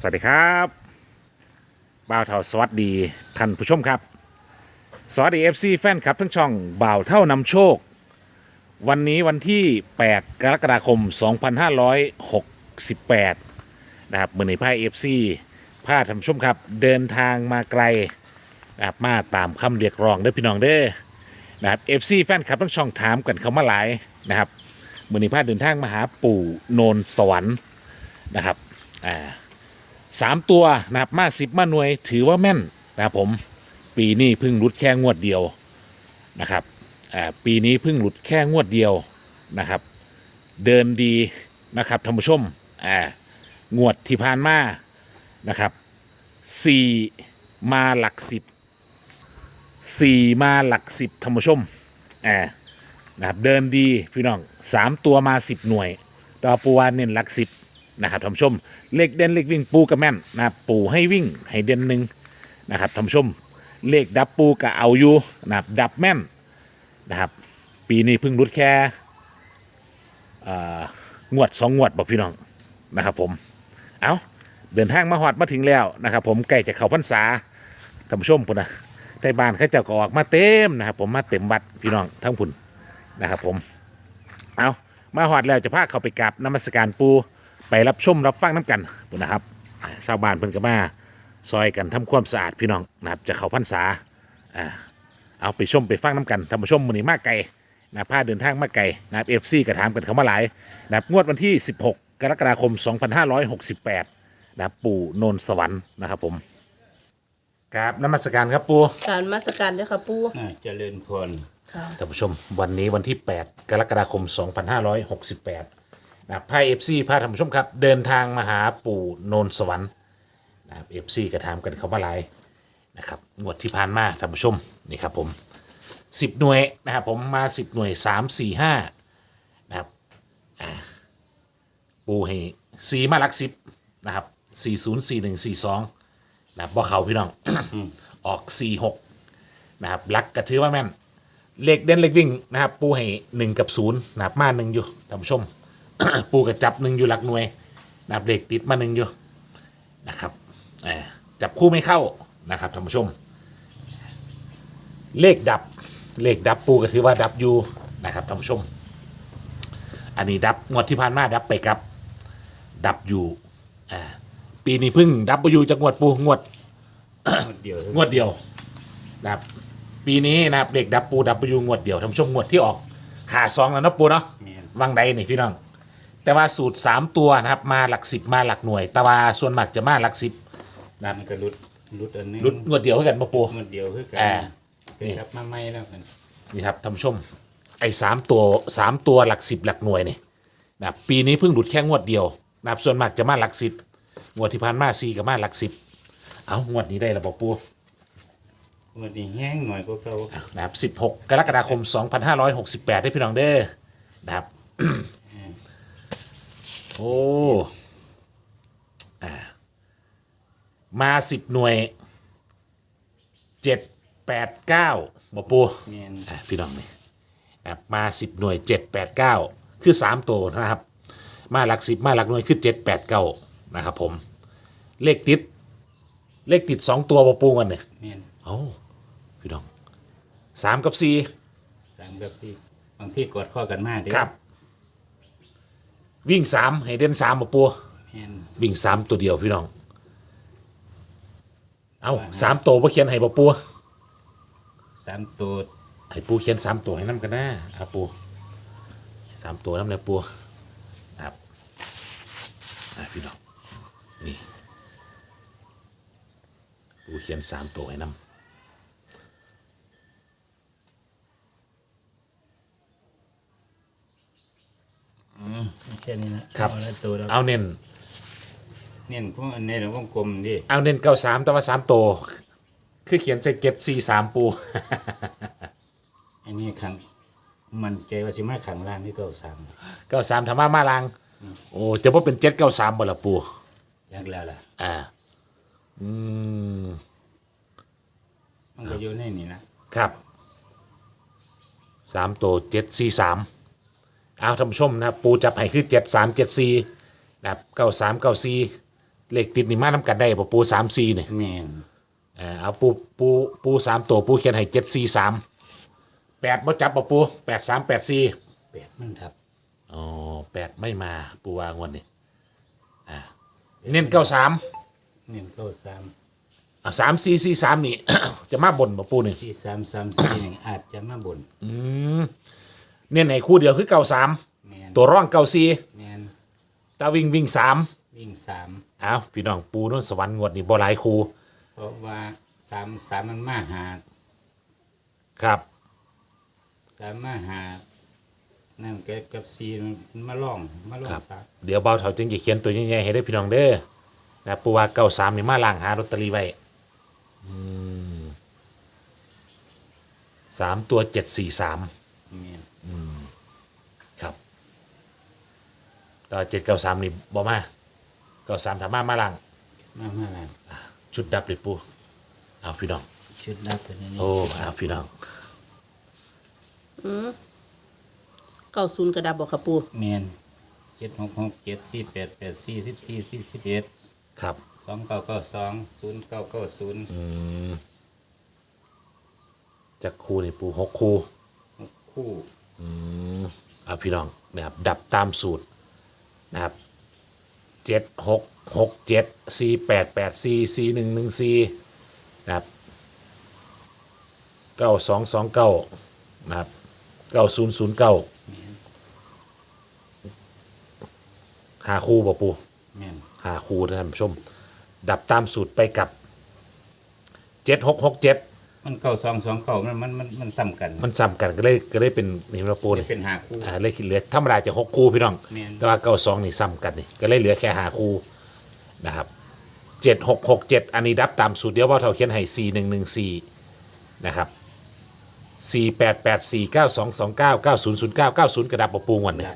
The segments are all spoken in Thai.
สวัสดีครับบ่าวเท่าสวัสดีท่านผู้ชมครับ สวัสดี FC แฟนคลับทั้งช่องบ่าวเท่านำโชค วันนี้วันที่ 8 กรกฎาคม 2568 นะครับมือในพ่าย FC พาท่านผู้ชมครับ เดินทางมาไกลนะครับมาตามคำเรียกร้องเด้อพี่น้องเด้อนะครับ FC แฟนคลับทั้งช่องถามกันเขามาหลายนะครับมือในพาเดินทางมาหาปู่โนนสวรรค์นะครับอ่า สามตัวนะครับมาสิบมาหน่วย ถือว่าแม่นนะครับผมปีนี้เพิ่งหลุดแค่งวดเดียวนะครับปีนี้เพิ่งหลุดแค่งวดเดียวนะครับ เดินดีนะครับท่านผู้ชมงวดที่ผ่านมานะครับสี่มาหลักสิบสี่มาหลักสิบท่านผู้ชมนะครับเดินดีพี่น้องสามตัวมาสิบหน่วยต่อปูวานเน้นหลักสิบ นะครับท่านผู้ชมเลขเด่นเลขวิ่งปูกับแม่นนะครับปูให้วิ่งให้เด่นหนึ่งนะครับท่านผู้ชมเลขดับปูกับเอาอยู่นะครับดับแม่นนะครับปีนี้เพิ่งรุดแค่อ่องวดสองงวดบอกพี่น้องนะครับผมเอาเดินทางมาหอดมาถึงแล้วนะครับผมใกล้จะเข้าพรรษาท่านผู้ชมพุ่นนะไทยบ้านเขาเจ้าก็ออกมาเต็มนะครับผมมาเต็มบัดพี่น้องทั้งพุ่นนะครับผมเอามาหอดแล้วจะพาเขาไปกราบนมัสการปู ไปรับชมรับฟังน้ำกันพุ่นนะครับอ่าชาวบ้านเพิ่นก็มาซอยกันทำความสะอาดพี่น้องนะครับจะเข้าพรรษาอ่าเอาไปชมไปฟังน้ำกันท่านผู้ชมมื้อนี้มาไกลนะพาเดินทางมาไกลนะครับเอฟซีก็ถามกันเข้ามาหลายนะครับงวดวันที่ 16 กรกฎาคม 2568นะครับปู่โนนสวรรค์นะครับผมกราบนมัสการครับปูการมาสการเด้อค่ะปูอ่าเจริญพรค่ะท่านผู้ชมวันนี้วันที่ 8 กรกฎาคม 2568 นะครับพาเอฟซีพาท่านผู้ชมครับ เดินทางมาหาปู่โนนสวรรค์นะครับเอฟซีกระทำกันเขามาหลายนะครับงวดที่ผ่านมาท่านผู้ชมนี่ครับผม10หน่วยนะครับผมมา10หน่วย3 4 5นะครับอ่าปูให้สีมาลักสิบนะครับ40 41 42นะครับบ่เขาพี่น้อง ออก46นะครับลักกระถือว่าแม่น เลขเด่นเลขวิ่งนะครับปูให้หนึ่งกับศูนย์นะครับมาหนึ่งอยู่ท่านผู้ชม ปูกับจับหนึ่งอยู่หลักหน่วยนะครับเลขติดมาหนึ่งอยู่นะครับเอ่อจับคู่ไม่เข้านะครับท่านผู้ชม เลขดับเลขดับปูก็ถือว่าดับอยู่นะครับท่านผู้ชม อันนี้ดับงวดที่ผ่านมาดับไปครับ ดับอยู่อ่าปีนี้เพึ่งดับไปอยู่จากงวดปูงวดหมดเดียวงวดเดียวนะครับปีนี้นะครับเด็กดับปูดับปูงวดเดียวทำช่วงงวดที่ออกหาซองแล้วเนาะปูเนาะแม่นวังใดนี่พี่น้อง แต่ว่าสูตร3ตัวนะครับมาหลักสิบมาหลักหน่วย แต่ว่าส่วนมากจะมาหลักสิบนะครับมันก็รุดรุดอันนึงรุดงวดเดียวเท่ากันมาปูหมดเดียวคือกัอ่า เป็นครับมาไม่แล้วกันนี่ครับท่านผู้ชมไอ้สามตัวสามตัวหลักสิบหลักหน่วยนี่นะครับปีนี้เพิ่งหลุดแค่งวดเดียวนะครับส่วนมากจะมาหลักสิบงวดที่ผ่านมาซีกับมาหลักสิบเอางวดนี้ได้ระบบปูหมดนี้แห้งหน่อยก็เก่านะครับ16กรกฎาคม2568ได้พี่น้องเด้อนะครับ โอ้อ่ามา10หน่วย7 8 9มาปูแม่นอะพี่น้องนี่นะครับมา10หน่วย7 8 9คือ3ตัวนะครับ มาหลัก10มาหลักหน่วยคือ7 8 9นะครับผม เลขติด เลขติด2ตัวมาปูกันเนี่ยแม่นเอ้าพี่น้องสามกับสี่สามแบบที่บางที่กอดข้อกันมากเด้อครับ วิ่งสามให้เด่นสามมาปัวแม่นวิ่งสามตัวเดียวพี่น้อง เอาสามตัวมาเขียนให้บ่ปัวสามตัวให้ปูเขียนสามตัวให้น้ำกันนะอาปูสามตัวน้ำเนี่ยปูนะครับอะพี่น้องนี่ปูเขียนสามตัวให้น้ำ แค่นี้นะครับ เอาละตัวแล้วเอาเน้น เนี่ยพวกอันนี้เราวงกลมดิเอาเน้นเก้าสามแต่ว่าสามตัวคือเขียนใส่เจ็ดสี่สามปู อันนี้ขังมันใจว่าสิมาขังล่างที่เก่าสามเก้าสามธรรมะมาลัง โอ้จะว่าเป็นเจ็ดเก้าสามบ่ละปู อยากแล้วล่ะ อ่า อืม มันก็อยู่ในนี่นะครับสามตัวเจ็ดสี่สาม เอาท่านผู้ชมนะครับปูจับให้คือเจ็ดสามเจ็ดสี่นะครับเก้าสามเก้าสี่เลขติดนี่มาน้ำกันได้ป่ะปูสามสี่เนี่ยแม่นเออเอาปูปูปูสามตัวปูเขียนให้เจ็ดสี่สามแปดบ่จับป่ะปูแปดสามแปดสี่แปดมันทับอ๋อแปดไม่มาปูวางวันนี้อ่าเน้นเก้าสามเน้นเก้าสามอ่าสามสี่สี่สามนี่ จะมาบนป่ะปูนี่ที่สามสามสี่หนึ่งอาจจะมาบนอืม เน้นให้คู่เดียวคือเก้าสามแม่นตัวร่องเก้าสี่แม่นตาวิ่งวิ่งสามวิ่งสามเอาพี่น้องปูนนสวรรค์งวดนี่บ่หลายคู่เพราะว่าสามสามมันมาหาครับสามมาหานั่นแกกับสี่มันมาล่องมาล่อคงรับ สามเดี๋ยวเบาเถาจึงจะเขียนตัวใหญ่ๆให้ได้พี่น้องเด้อนะปูว่าเก้าสามนี่มาล่างหาลอตเตอรี่ไว้อืมสามตัวเจ็ดสี่สาม แม่น ครับ ต่อเจ็ดเก้าสามนี่บ่มาเก้าสามถามมามาล่างมามาแล้ว ชุดดับเลยปูเอาพี่น้อง ชุดนับเป็นอันนี้โอ้เอาพี่น้องเก้าศูนย์กระดับบอกค่ะปูแม่นเจ็ดหกหกเจ็ดสี่แปดแปดสี่สิบสี่สี่สิบเอ็ดครับ สองเก้าเก้าสองศูนย์เก้าเก้าศูนย์อืมจากครูนี่ปูหกครู คู่เอาพี่น้องนะครับดับตามสูตร นะครับเจ็ดหกหกเจ็ดสี่แปดแปดสี่สี่หนึ่งหนึ่งสี่นะครับเก้าสองสองเก้านะครับเก้าศูนย์ศูนย์เก้าแม่นหาคู่บ่ปูแม่นหาคู่นะท่านผู้ชม ดับตามสูตรไปกับเจ็ดหกหกเจ็ด มันเก้าสองสองเก้ามันมันมันมันซ้ำกันมันซ้ำกันก็เลยก็เลยเป็นนี่มาปูเลยเป็นหาคู่ อ่าเลขเหลือธรรมดาจะหกคู่พี่น้อง แม่น แต่ว่าเก้าสองนี่ซ้ำกันนี่ก็เลยเหลือแค่หาคู่นะครับเจ็ดหกหกเจ็ดอันนี้ดับตามสูตรเดียวว่าเท่าเขียนให้สี่หนึ่งหนึ่งสี่นะครับสี่แปดแปดสี่เก้าสองสองเก้าเก้าศูนย์ศูนย์เก้าเก้าศูนย์กระดับปะปูงวันเนี่ย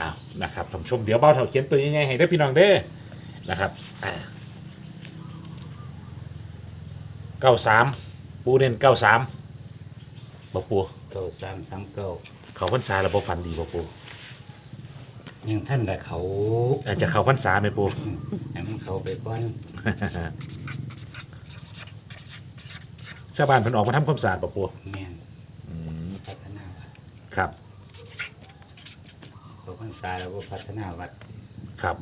อ้าวนะครับท่านผู้ชมเดี๋ยวเบาเท่าเขียนตัวยังไงให้ได้อพี่น้องเด้อนะครับ เก้าสามปูเน้นเก้าสามปะปูเก้าสามสามเก้าเขาพรรษาแล้วบ่ฟันดีบ่ปูยังท่านแต่เขาอาจจะเขาพรรษาไหมปูให้มันเขาไปก่อนชาวบ้านเพิ่นออกมาทำความสะอาดบ่ปูแม่นพัฒนาวัดครับเขาพรรษาแล้วก็พัฒนาวัดครับ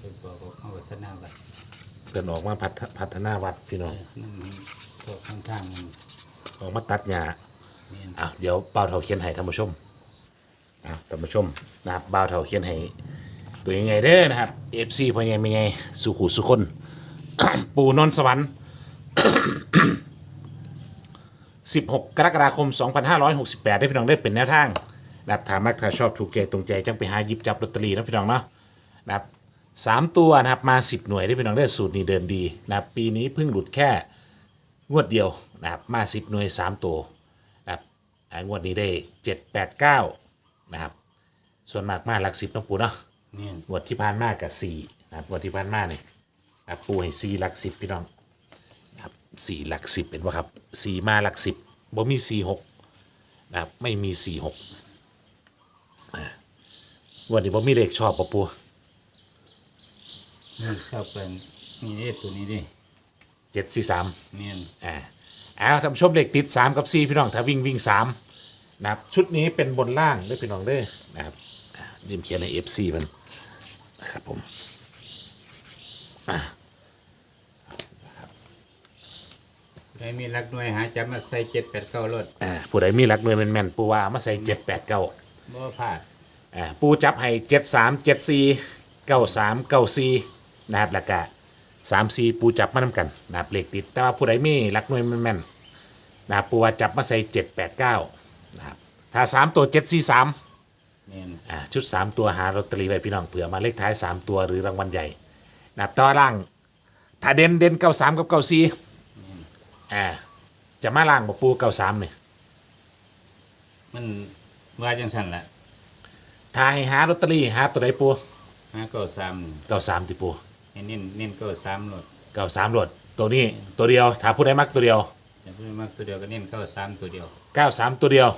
เป็นบอกว่าเขาพัฒนาวัด เพิ่นออกมาพัฒพัฒนาวัดพี่น้อง นั่นมันพวกข้างๆมันออกมาตัดหญ้าแม่นอะเดี๋ยวเบาเท่าเขียนให้ท่านผู้ชมอะท่านผู้ชมนะครับเบาเท่าเขียนให้ตัวยังไงเด้อนะครับ FC พ่อใหญ่แม่ใหญ่สุขุสุคน ปู่นนท์สวรรค์ 16 กรกฎาคม 2568 ได้พี่น้องได้เป็นแนวทางนะครับถามมักถ้าชอบถูกใจตรงใจจังไปหาหยิบจับลอตเตอรี่นะพี่น้องเนาะนะครับ สามตัวนะครับมา 10 หน่วยได้พี่น้องได้สูตรนี้เดินดีนะครับปีนี้เพิ่งหลุดแค่งวดเดียวนะครับมา 10 หน่วย 3 ตัวนะครับอ่างวดนี้ได้ 7 8 9นะครับส่วนมากมาหลักสิบน้องปูเนาะแม่นงวดที่ผ่านมากับ4นะครับงวดที่ผ่านมาเนี่ยนะครับปูให้4หลักสิบพี่น้องนะครับ4หลักสิบเป็นว่าครับ4มาหลักสิบบ่มี4 6นะครับไม่มี4 6อ่าวันนี้บ่มีเลขชอบปะปูมั นชอบเป็นนี่เด้ตัวนี้เดิ7 4 3แม่นอ่าเอาท่านผู้ชมเลขติด3กับ4พี่น้องถ้าวิ่งวิ่ง3นะครับชุดนี้เป็นบนล่างด้วยพี่น้องเด้อนะครับอ่าริมเขียนใน FC มันนะครับผมได้มีรักหน่วยหาจับมาใส่เจ็ดแปดเก้ารถอ่าผู้ใดมีหลักหน่วยแม่นๆปูว่าเอามาใส่7 8 9บ่พลาด อ่าปูจับให้7 3 7 4 9 3 9 4 นะครับแล้วก็3 4ปูจับมานำกันนะครับเลขติด แต่ว่าผู้ใดมีหลักหน่วยแม่นๆนะครับปูว่าจับมาใส่7 8 9นะครับถ้า3ตัว7 4 3แม่นอ่าชุด3ตัวหาลอตเตอรี่ไว้พี่น้องเผื่อมาเลขท้าย3ตัวหรือรางวัลใหญ่นะครับต่อล่าง ถ้าเด่นเด่น93กับ94อ่าจะมาล่างบ่ปู93เนี่ยมันว่าจังสั่นละถ้าให้หาลอตเตอรี่หาตัวใดปูหาเก้าสามนี่93ติปูให้ เน้นเน้นเก้าสามรถ93โหลดตัวนี้ตัวเดียวถ้าผู้ใดมักตัวเดียวแต่เพิ่นมากตัวเดียวก็เน้นเก้าสามตัวเดียว93ตัวเดียว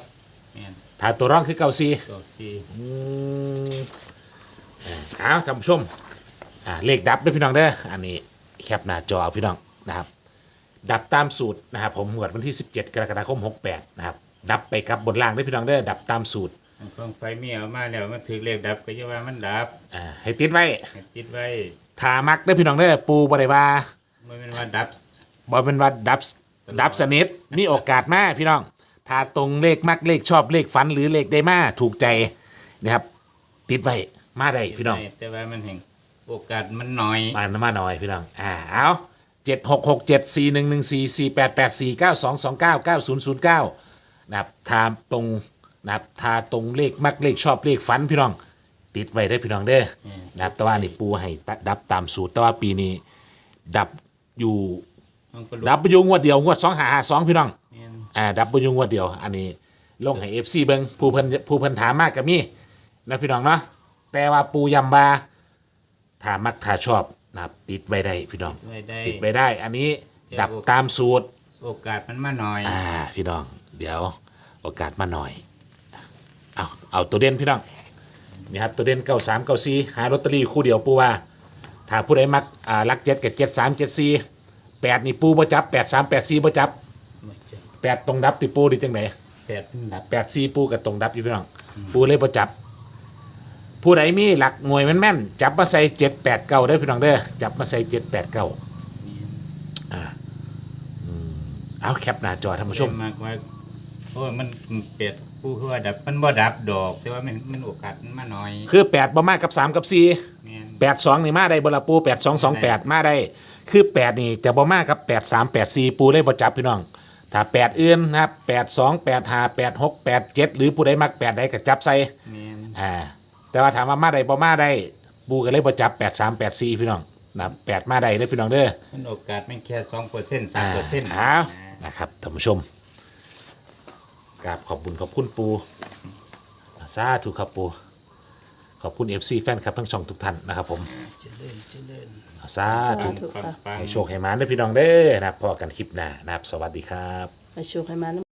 แม่นถ้าตัวร่องคือ94เก้าสี่อืมเอาท่านผู้ชมอ่าเลขดับด้วยพี่น้องเด้ออันนี้แคปหน้าจอเอาพี่น้องนะครับ ดับตามสูตรนะครับผมหวดวันที่ 17 กรกฎาคม 68 นะครับ ดับไปกับบนล่างด้วยพี่น้องเด้อดับตามสูตรกองไฟมีเอามาแล้วมันถือเลขดับก็จะว่ามันดับอ่าให้ติดไว้ให้ติดไว้ ทามักด้วยพี่น้องเด้อปูบริวามันเป็นว่าดับ บอเป็นว่าดับดับสนิทมีโอกาสมากพี่น้อง ถ้าตรงเลขมักเลขชอบเลขฝันหรือเลขได้มาถูกใจนะครับ ติดไว้มาได้พี่น้อง แต่ว่ามันแห่งโอกาสมันน้อย มามาหน่อยพี่น้อง อ่า เอาเจ็ดหกหกเจ็ดสี่หนึ่งหนึ่งสี่สี่แปดแปดสี่เก้าสองสองเก้าเก้าศูนย์ศูนย์เก้านะครับทาตรงนะครับทาตรงเลขมักเลขชอบเลขฝันพี่น้อง ติดไว้ได้อพี่น้องเด้อนะครับแต่ว่านี่ปูให้ตัดดับตามสูตร แต่ว่าปีนี้ ดับอยู่ มันก็ลุกดับไปอยู่งวดเดียวงวดสองหาหาสองพี่น้อง แม่นอ่าดับไปอยู่งวดเดียว อันนี้ลงให้เอฟซีเบิงผู้เพิ่นผู้เพิ่นถามมากกับมีนะพี่น้องเนาะแต่ว่าปูยำบาถามมักถ้าชอบนะครับติดไว้ได้พี่น้อง ไว้ได้ ติดไว้ได้ อันนี้เดี๋ยวดับตามสูตร โอกาสมันมาน้อย อ่าพี่น้อง เดี๋ยวโอกาสมาหน่อย เอาเอาตัวเด่นพี่น้อง นี่ครับตัวเด่นเก้าสามเก้าสี่หาลอตเตอรี่คู่เดียวปูว่า ถ้าผู้ใดมักอ่าลักเจ็ดกับเจ็ดสามเจ็ดสี่แปดนี่ปูบ่จับแปดสามแปดสี่บ่จับแปดตรงดับติปูดีจังไหนแปดมันดับแปดสี่ปูกับตรงดับอยู่พี่น้องปูเลยบ่จับ ผู้ใดมีหลักหน่วยแม่นๆจับมาใส่เจ็ดแปดเก้าได้อพี่น้องเด้อจับมาใส่เจ็ดแปดเก้าเอาแคปหน้าจอท่านผู้ชมมากว่าโอ้ยมันเปียด ผู้คือว่าดับมันบ่ดับดอก แต่ว่ามันมันโอกาสมันมาน้อยคือแปดบ่มากกับสามกับสี่แม่นแปดสองนี่มาได้บละปูแปดสองสองแปดมาได้ คือแปดนี่จะบ่มากกับแปดสามแปดสี่ปูได้บ่จับพี่น้อง ถ้าแปดอื่นนะครับแปดสองแปดห้าแปดหกแปดเจ็ดหรือผู้ใดมักแปดใดก็จับใส่ แม่นอ่าแต่ว่าถามว่ามาได้บ่มาได้ปูก็เลยบ่จับแปดสามแปดสี่พี่น้องนะครับแปดมาได้เด้อพี่น้องเด้อมันโอกาสมันแค่สองเปอร์เซ็นต์สามอ่าเปอร์เซ็นต์เอานะครับท่านผู้ชม กราบขอบคุณขอบคุณปูสาธุครับปูขอบคุณ FC แฟนครับทั้งช่องทุกท่านนะครับผมเจริญเจริญสาธุถูกค่ะปังๆให้โชคให้หมานด้วยพี่น้องเด้อนะครับพอกันคลิปหน้านะครับสวัสดีครับ ให้โชคให้มา